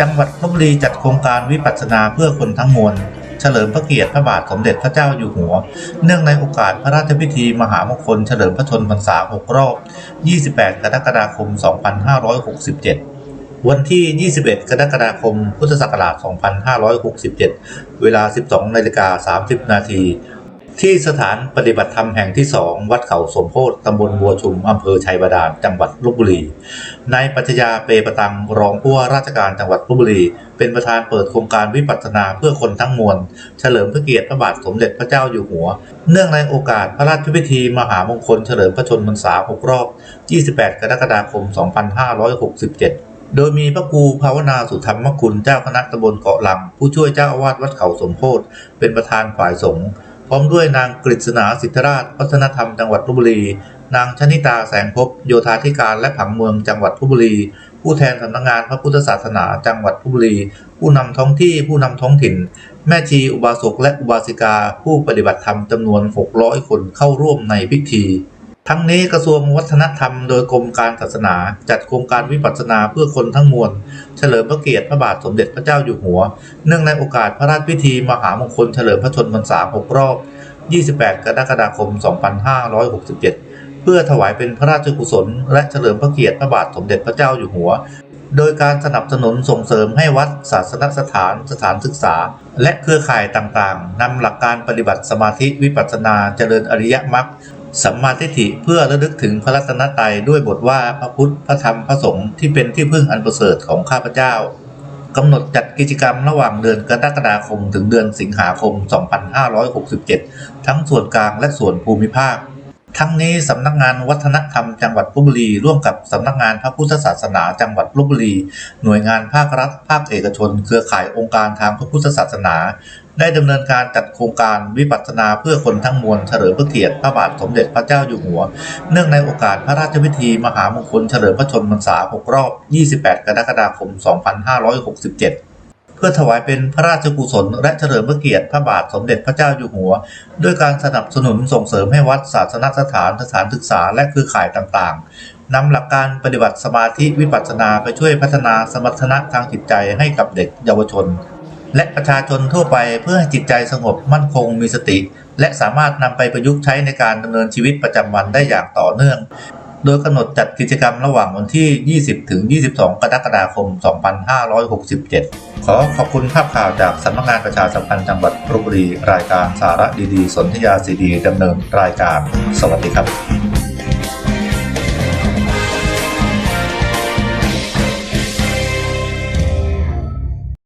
จังหวัดลบบุรีจัดโครงการวิปัสสนาเพื่อคนทั้งมวล เฉลิมพระเกียรติพระบาทสมเด็จพระเจ้าอยู่หัว เนื่องในโอกาสพระราชพิธีมหามงคลเฉลิมพระชนมพรรษา 6 รอบ 28 กรกฎาคม 2567 วันที่ 21 กรกฎาคม พุทธศักราช 2567 เวลา 12 นาฬิกา 30 นาที ที่สถานปฏิบัติธรรมแห่งที่ 2 วัดเขาสมโพธิตำบลบัวชุม อำเภอชัยบาดาล จังหวัดลบบุรี นายปัญญาเปประตัง รองผู้ว่าราชการจังหวัดลบบุรี เป็นประธานเปิดโครงการวิปัสสนาเพื่อคนทั้งมวล เฉลิมพระเกียรติพระบาทสมเด็จพระเจ้าอยู่หัว เนื่องในโอกาสพระราชพิธีมหามงคลเฉลิมพระชนมพรรษา6รอบ 28 กรกฎาคม 2567 โดยมีพระครูภาวนาสุธรรมคุณเจ้าคณะตำบลเกาะลัง ผู้ช่วยเจ้าอาวาสวัดเขาสมโพธิเป็นประธานฝ่ายสงฆ์พร้อมด้วยนางกฤษณาสิทธราชวัฒนธรรมจังหวัดลบบุรี นางชนิตาแสงภพโยธาธิการและผังเมืองจังหวัดลบบุรี ผู้แทนสำนักงานพระพุทธศาสนาจังหวัดลบบุรี ผู้นำท้องที่ผู้นำท้องถิ่น แม่ชีอุบาสกและอุบาสิกา ผู้ปฏิบัติธรรมจำนวน 600 คนเข้าร่วมในพิธี ทั้งนี้กระทรวงวัฒนธรรมโดยกรมการศาสนา จัดโครงการวิปัสสนาเพื่อคนทั้งมวล เฉลิมพระเกียรติพระบาทสมเด็จพระเจ้าอยู่หัว เนื่องในโอกาสพระราชพิธีมหามงคลเฉลิมพระชนมพรรษา6รอบ 28 กรกฎาคม 2567 เพื่อถวายเป็นพระราชกุศล และเฉลิมพระเกียรติพระบาทสมเด็จพระเจ้าอยู่หัว โดยการสนับสนุนส่งเสริมให้วัดศาสนสถานสถานศึกษา และเครือข่ายต่างๆนำหลักการปฏิบัติสมาธิวิปัสสนาเจริญอริยมรรค สัมมาทิฏฐิเพื่อระลึกถึงพระรัตนตรัยด้วยบทว่าพระพุทธพระธรรมพระสงฆ์ที่เป็นที่พึ่งอันประเสริฐของข้าพเจ้ากำหนดจัดกิจกรรมระหว่างเดือนกรกฎาคมถึงเดือนสิงหาคม 2567 ทั้งส่วนกลางและส่วนภูมิภาค ทั้งนี้สำนักงานวัฒนธรรมจังหวัดลบบุรี ร่วมกับสำนักงานพระพุทธศาสนาจังหวัดลบบุรี หน่วยงานภาครัฐ ภาคเอกชน เครือข่ายองค์การทางพระพุทธศาสนา ได้ดำเนินการจัดโครงการวิปัสสนาเพื่อคนทั้งมวลเฉลิมพระเกียรติพระบาทสมเด็จพระเจ้าอยู่หัว เนื่องในโอกาสพระราชพิธีมหามงคลเฉลิมพระชนมพรรษา6รอบ 28 กรกฎาคม 2567 พื่อถวายเป็นพระราชกุศลและเฉลิมพระเกียรติพระบาทสมเด็จพระเจ้าอยู่หัว ด้วยการสนับสนุนส่งเสริมให้วัดศาสนสถานสถานศึกษาและเครือข่ายต่างๆนำหลักการปฏิบัติสมาธิวิปัสสนาไปช่วยพัฒนาสมรรถนะทางจิตใจให้กับเด็กเยาวชน และประชาชนทั่วไปเพื่อให้จิตใจสงบมั่นคงมีสติ และสามารถนำไปประยุกต์ใช้ในการดำเนินชีวิตประจำวันได้อย่างต่อเนื่อง โดยกำหนดจัดกิจกรรมระหว่างวันที่ 20 ถึง 22 กรกฎาคม 2567 ขอขอบคุณภาพข่าวจากสำนักงานประชาสัมพันธ์จังหวัดลบบุรี รายการสาระดีๆ สนธยาซีดีดำเนินรายการ สวัสดีครับ